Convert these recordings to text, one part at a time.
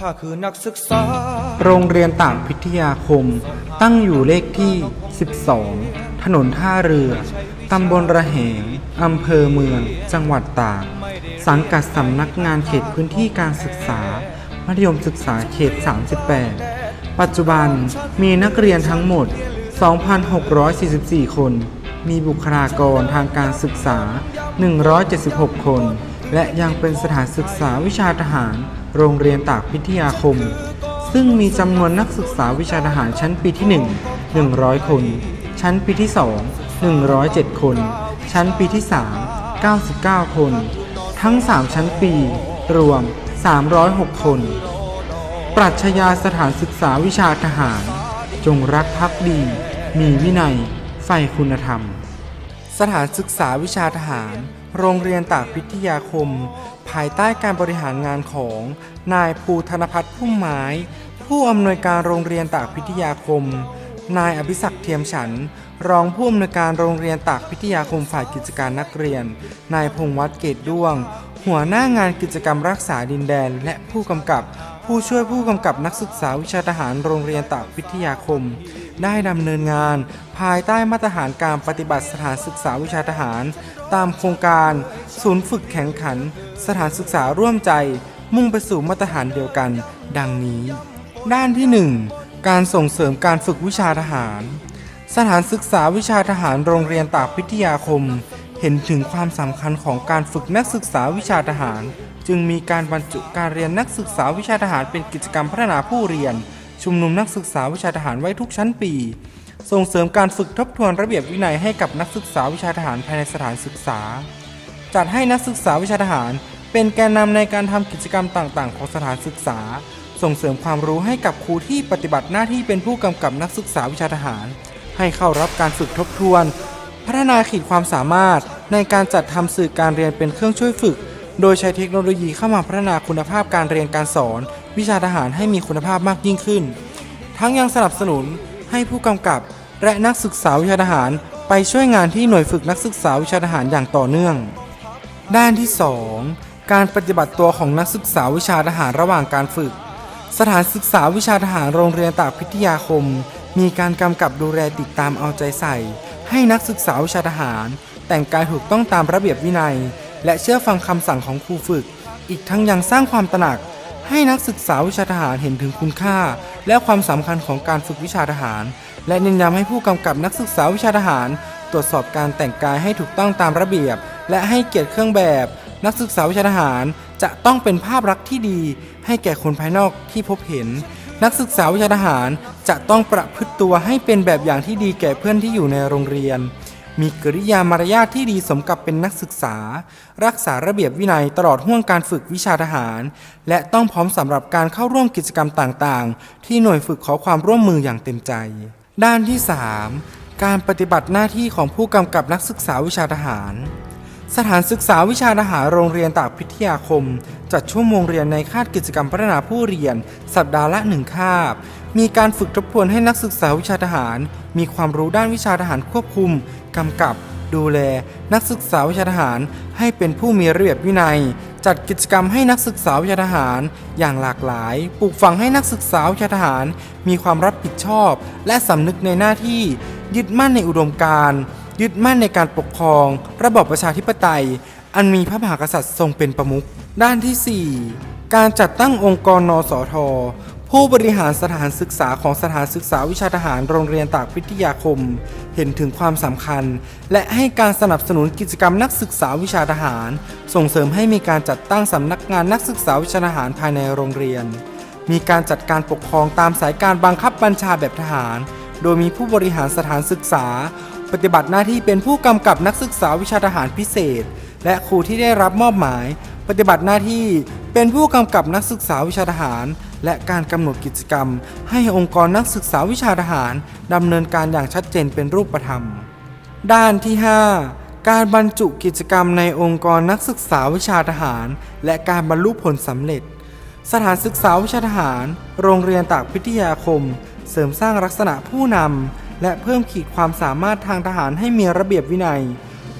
ข้าคือนักศึกษา โรงเรียนต่างพิทยาคม ตั้งอยู่เลขที่ 12 ถนนท่าเรือ ตำบลระแหง อำเภอเมือง จังหวัดตาก สังกัดสำนักงานเขตพื้นที่การศึกษา มัธยมศึกษาเขต 38 ปัจจุบันมีนักเรียนทั้งหมด 2,644 คน มีบุคลากรทางการศึกษา 176 คน และยังเป็นสถานศึกษาวิชาทหาร โรงเรียนตากพิทยาคม ซึ่งมีจำนวนนักศึกษาวิชาทหารชั้นปีที่ 1 100 คน ชั้นปีที่ 2 107 คน ชั้นปีที่ 3 99 คน ทั้ง 3 ชั้นปี รวม 306 คน ปรัชญาสถานศึกษาวิชาทหาร จงรักภักดี มีวินัย ใฝ่คุณธรรม สถานศึกษาวิชาทหาร โรงเรียนตากพิทยาคม ภายใต้การบริหารงานของ นายภูธนพัฒน์พุ่มไม้ ผู้อำนวยการโรงเรียนตากพิทยาคม นายอภิศักดิ์เทียมฉัน รองผู้อำนวยการโรงเรียนตากพิทยาคมฝ่ายกิจการนักเรียน นายพงวัฒน์เกตด้วง หัวหน้างานกิจกรรมรักษาดินแดน และผู้กำกับ ผู้ช่วยผู้กำกับนักศึกษาวิชาทหารโรงเรียนตากพิทยาคม ได้ดำเนินงาน ภายใต้มาตรฐานการปฏิบัติสถานศึกษาวิชาทหาร ตามโครงการ ศูนย์ฝึกแข่งขัน สถานศึกษาร่วมใจ มุ่งไปสู่มาตรฐานเดียวกัน ดังนี้ ด้านที่ 1 การส่งเสริมการฝึกวิชาทหาร สถานศึกษาวิชาทหารโรงเรียนตากพิทยาคม เห็นถึงความสำคัญของการฝึกนักศึกษาวิชาทหาร จึงมีการบรรจุการเรียนนักศึกษาวิชาทหารเป็นกิจกรรมพัฒนาผู้เรียน ชุมนุมนักศึกษาวิชาทหารไว้ทุกชั้นปี ส่งเสริมการฝึกทบทวนระเบียบวินัยให้กับนักศึกษาวิชาทหารภายในสถานศึกษา จัดให้นักศึกษาวิชาทหาร เป็นแกนนำในการทำกิจกรรมต่างๆ ของสถานศึกษา ส่งเสริมความรู้ให้กับครูที่ปฏิบัติหน้าที่เป็นผู้กำกับนักศึกษาวิชาทหาร ให้เข้ารับการฝึกทบทวน พัฒนาขีดความสามารถในการจัดทำสื่อการเรียนเป็นเครื่องช่วยฝึก โดยใช้เทคโนโลยีเข้ามาพัฒนาคุณภาพการเรียนการสอน วิชาทหารให้มีคุณภาพมากยิ่งขึ้น ทั้งยังสนับสนุนให้ผู้กำกับ และนักศึกษาวิชาทหาร ไปช่วยงานที่หน่วยฝึกนักศึกษาวิชาทหารอย่างต่อเนื่อง ด้านที่ 2 การปฏิบัติตัวของนักศึกษาวิชาทหารระหว่างการฝึก สถานศึกษาวิชาทหารโรงเรียนตากพิทยาคม มีการกำกับดูแลติดตามเอาใจใส่ ให้นักศึกษาวิชาทหาร แต่งกายถูกต้องตามระเบียบวินัย และเชื่อฟังคำสั่งของครูฝึก อีกทั้งยังสร้างความตระหนัก ให้นักศึกษาวิชาทหารเห็นถึงคุณค่า และความสำคัญของการฝึกวิชาทหาร และเน้นย้ำให้ผู้กำกับนักศึกษาวิชาทหาร ตรวจสอบการแต่งกายให้ถูกต้องตามระเบียบ และให้เกียรติเครื่องแบบ นักศึกษาวิชาทหาร จะต้องเป็นภาพลักษณ์ที่ดี ให้แก่คนภายนอกที่พบเห็น นักศึกษาวิชาทหารจะต้องประพฤติตัวให้เป็นแบบอย่างที่ดีแก่เพื่อนที่อยู่ในโรงเรียน มีกริยามารยาทที่ดีสมกับเป็นนักศึกษา รักษาระเบียบวินัยตลอดห่วงการฝึกวิชาทหาร และต้องพร้อมสำหรับการเข้าร่วมกิจกรรมต่างๆ ที่หน่วยฝึกขอความร่วมมืออย่างเต็มใจ ด้านที่ 3 การปฏิบัติหน้าที่ของผู้กำกับนักศึกษาวิชาทหาร สถานศึกษาวิชาทหารโรงเรียนตากพิทยาคม จัดชั่วโมงเรียนในคาบกิจกรรมพัฒนาผู้เรียน สัปดาห์ละหนึ่งคาบ มีการฝึกทบทวนให้นักศึกษาวิชาทหาร มีความรู้ด้านวิชาทหารควบคุม กำกับ ดูแล นักศึกษาวิชาทหารให้เป็นผู้มีระเบียบวินัย จัดกิจกรรมให้นักศึกษาวิชาทหาร อย่างหลากหลาย ปลูกฝังให้นักศึกษาวิชาทหาร มีความรับผิดชอบ และสำนึกในหน้าที่ ยึดมั่นในอุดมการณ์ยึดมั่นในการปกครอง ระบอบประชาธิปไตย อันมีพระมหากษัตริย์ทรงเป็นประมุข ด้านที่ 4 การจัดตั้งองค์กรนสท ผู้บริหารสถานศึกษาของสถานศึกษาวิชาทหารโรงเรียนตากพิทยาคม เห็นถึงความสำคัญ และให้การสนับสนุนกิจกรรมนักศึกษาวิชาทหาร ส่งเสริมให้มีการจัดตั้งสำนักงานนักศึกษาวิชาทหารภายในโรงเรียน มีการจัดการปกครองตามสายการบังคับบัญชาแบบทหาร โดยมีผู้บริหารสถานศึกษา ปฏิบัติหน้าที่เป็นผู้กำกับนักศึกษาวิชาทหารพิเศษ และครูที่ได้รับมอบหมาย ปฏิบัติหน้าที่เป็นผู้กำกับนักศึกษาวิชาทหาร และการกำหนดกิจกรรม ให้องค์กรนักศึกษาวิชาทหารดำเนินการอย่างชัดเจนเป็นรูปธรรม ด้านที่ 5 การบรรจุกิจกรรมในองค์กรนักศึกษาวิชาทหาร และการบรรลุผลสำเร็จ สถานศึกษาวิชาทหาร โรงเรียนตากพิทยาคม เสริมสร้างลักษณะผู้นำและเพิ่มขีดความสามารถทางทหารให้มีระเบียบวินัย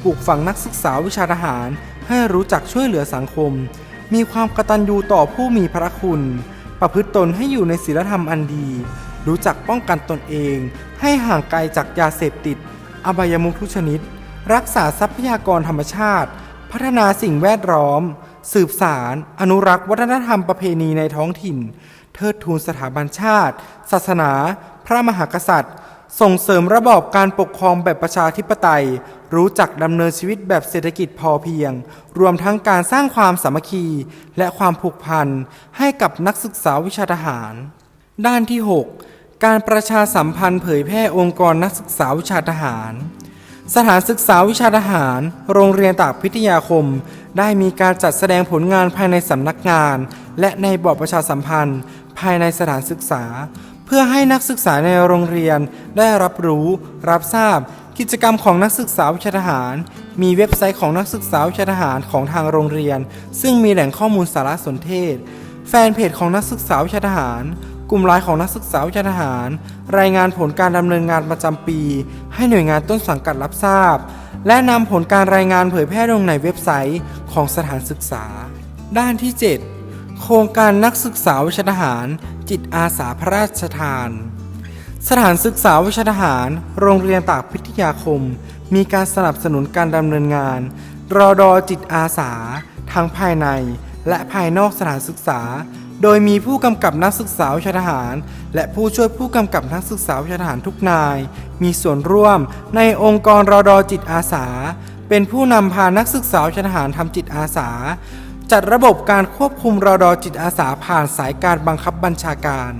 ปลูกฝังนักศึกษาวิชาทหาร ให้รู้จักช่วยเหลือสังคม มีความกตัญญูต่อผู้มีพระคุณ ประพฤติตนให้อยู่ในศีลธรรมอันดี รู้จักป้องกันตนเอง ให้ห่างไกลจากยาเสพติด อบายมุขทุกชนิด รักษาทรัพยากรธรรมชาติ พัฒนาสิ่งแวดล้อม สืบสาร อนุรักษ์วัฒนธรรมประเพณีในท้องถิ่น เทิดทูนสถาบันชาติ ศาสนา พระมหากษัตริย์ ส่งเสริมระบอบการปกครองแบบประชาธิปไตย รู้จักดำเนินชีวิตแบบเศรษฐกิจพอเพียง รวมทั้งการสร้างความสามัคคี และความผูกพันให้กับนักศึกษาวิชาทหาร ด้านที่ 6 การประชาสัมพันธ์เผยแพร่องค์กรนักศึกษาวิชาทหาร สถานศึกษาวิชาทหาร โรงเรียนตากพิทยาคม ได้มีการจัดแสดงผลงานภายในสำนักงาน และในบอร์ดประชาสัมพันธ์ ภายในสถานศึกษา พื่อให้นักศึกษาในโรงเรียนได้รับรู้ รับทราบ กิจกรรมของนักศึกษาวิชาทหาร มีเว็บไซต์ของนักศึกษาวิชาทหารของทางโรงเรียน ซึ่งมีแหล่งข้อมูลสารสนเทศ แฟนเพจของนักศึกษาวิชาทหาร กลุ่มไลน์ของนักศึกษาวิชาทหาร รายงานผลการดำเนินงานประจำปี ให้หน่วยงานต้นสังกัดรับทราบ และนำผลการรายงานเผยแพร่ลงในเว็บไซต์ของสถานศึกษา ด้านที่ 7 โครงการนักศึกษาวิชาทหาร จิตอาสาพระราชทาน สถานศึกษาวิชาทหาร โรงเรียนตากพิทยาคม มีการสนับสนุนการดำเนินงาน รอดอจิตอาสา ทั้งภายในและภายนอกสถานศึกษา โดยมีผู้กำกับนักศึกษาวิชาทหาร และผู้ช่วยผู้กำกับนักศึกษาวิชาทหารทุกนาย มีส่วนร่วมในองค์กรรอดอจิตอาสา เป็นผู้นำพานักศึกษาวิชาทหารทำจิตอาสา จัดระบบการควบคุมรอดอจิตอาสาผ่านสายการบังคับบัญชาการ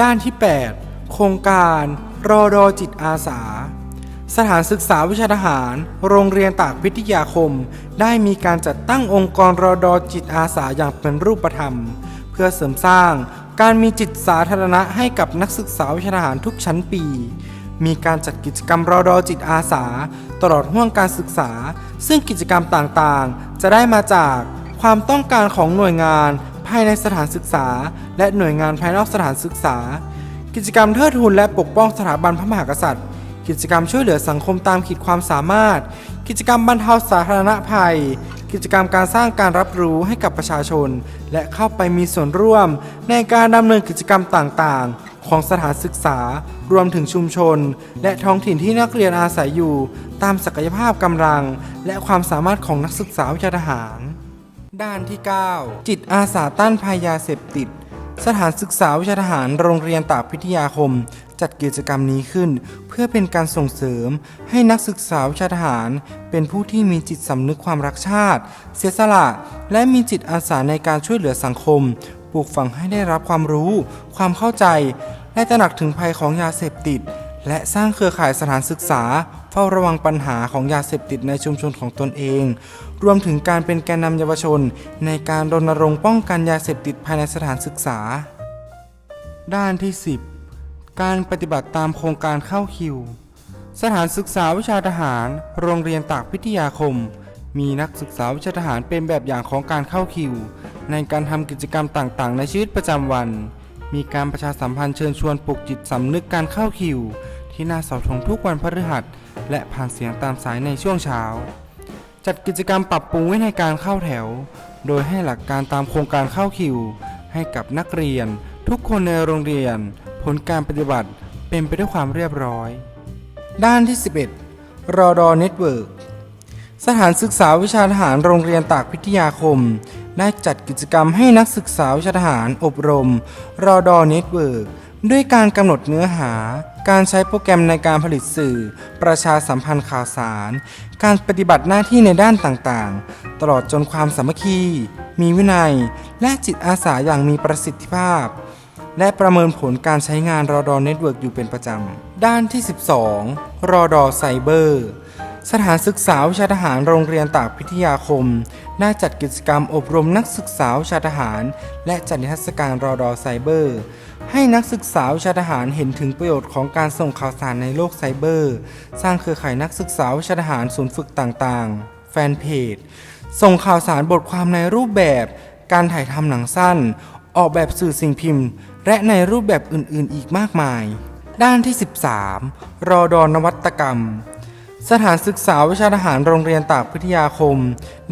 ด้านที่ 8 โครงการรอดอจิตอาสา สถานศึกษาวิชาทหาร โรงเรียนตากพิทยาคม ได้มีการจัดตั้งองค์กรรอดอจิตอาสาอย่างเป็นรูปธรรม เพื่อเสริมสร้างการมีจิตสาธารณะให้กับนักศึกษาวิชาทหารทุกชั้นปี มีการจัดกิจกรรมรอดอจิตอาสา ตลอดห่วงการศึกษา ซึ่งกิจกรรมต่างๆ จะได้มาจาก ความต้องการของหน่วยงานภายในสถานศึกษา และหน่วยงานภายนอกสถานศึกษา กิจกรรมเทิดทูนและปกป้องสถาบันพระมหากษัตริย์ กิจกรรมช่วยเหลือสังคมตามขีดความสามารถ กิจกรรมบรรเทาสาธารณภัย กิจกรรมการสร้างการรับรู้ให้กับประชาชน และเข้าไปมีส่วนร่วม ในการดำเนินกิจกรรมต่างๆของสถานศึกษารวมถึงชุมชน และท้องถิ่นที่นักเรียนอาศัยอยู่ ตามศักยภาพกำลัง และความสามารถของนักศึกษาวิชาทหาร ด้านที่ 9 จิตอาสาต้านภัยยาเสพติด สถานศึกษาวิชาทหารโรงเรียนตากพิทยาคม จัดกิจกรรมนี้ขึ้น เพื่อเป็นการส่งเสริมให้นักศึกษาวิชาทหาร เป็นผู้ที่มีจิตสำนึกความรักชาติ เสียสละ และมีจิตอาสาในการช่วยเหลือสังคมปลูกฝังให้ได้รับความรู้ ความเข้าใจ และตระหนักถึงภัยของยาเสพติด และสร้างเครือข่ายสถานศึกษา เฝ้าระวังปัญหาของยาเสพติดในชุมชนของตนเอง รวมถึงการเป็นแกนนำเยาวชน ในการรณรงค์ป้องกันยาเสพติดภายในสถานศึกษา ด้านที่ 10 การปฏิบัติตามโครงการเข้าคิว สถานศึกษาวิชาทหาร โรงเรียนตากพิทยาคม มีนักศึกษาวิชาทหารเป็นแบบอย่างของการเข้าคิว ในการทำกิจกรรมต่างๆ ในชีวิตประจำวัน มีการประชาสัมพันธ์เชิญชวนปลุกจิตสำนึกการเข้าคิว ที่หน้าเสาธงทุกวันพฤหัส และผ่านเสียงตามสายในช่วงเช้า จัดกิจกรรมปรับปรุงวินัยการเข้าแถว โดยให้หลักการตามโครงการเข้าคิว ให้กับนักเรียน ทุกคนในโรงเรียน ผลการปฏิบัติเป็นไปด้วยความเรียบร้อย ด้านที่ 11 รอดอเน็ตเวิร์กสถานศึกษาวิชาทหารโรงเรียนตากพิทยาคม ได้จัดกิจกรรมให้นักศึกษาวิชาทหารอบรมรอดอเน็ตเวิร์ก ด้วยการกำหนดเนื้อหา การใช้โปรแกรมในการผลิตสื่อ ประชาสัมพันธ์ข่าวสาร การปฏิบัติหน้าที่ในด้านต่างๆ ตลอดจนความสามัคคี มีวินัย และจิตอาสาอย่างมีประสิทธิภาพ และประเมินผลการใช้งานรอดอเน็ตเวิร์กอยู่เป็นประจำ ด้านที่ 12รอดอไซเบอร์ สถานศึกษาวิชาทหารโรงเรียนตากพิทยาคม ได้จัดกิจกรรมอบรมนักศึกษาวิชาทหาร และจัดนิทรรศการรอดอไซเบอร์ ให้นักศึกษาวิชาทหารเห็นถึงประโยชน์ของการส่งข่าวสารในโลกไซเบอร์ สร้างเครือข่ายนักศึกษาวิชาทหารศูนย์ฝึกต่างๆ แฟนเพจ ส่งข่าวสารบทความในรูปแบบ การถ่ายทำหนังสั้น ออกแบบสื่อสิ่งพิมพ์ และในรูปแบบอื่นๆ อีกมากมาย ด้านที่ 13 รอดอนวัตกรรม สถานศึกษาวิชาทหารโรงเรียนตากพิทยาคม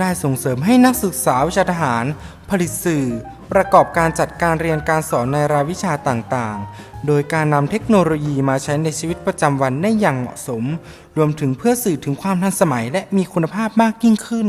ได้ส่งเสริมให้นักศึกษาวิชาทหาร ผลิตสื่อ ประกอบการจัดการเรียนการสอนในรายวิชาต่างๆ โดยการนำเทคโนโลยีมาใช้ในชีวิตประจำวันได้อย่างเหมาะสม รวมถึงเพื่อสื่อถึงความทันสมัยและมีคุณภาพมากยิ่งขึ้น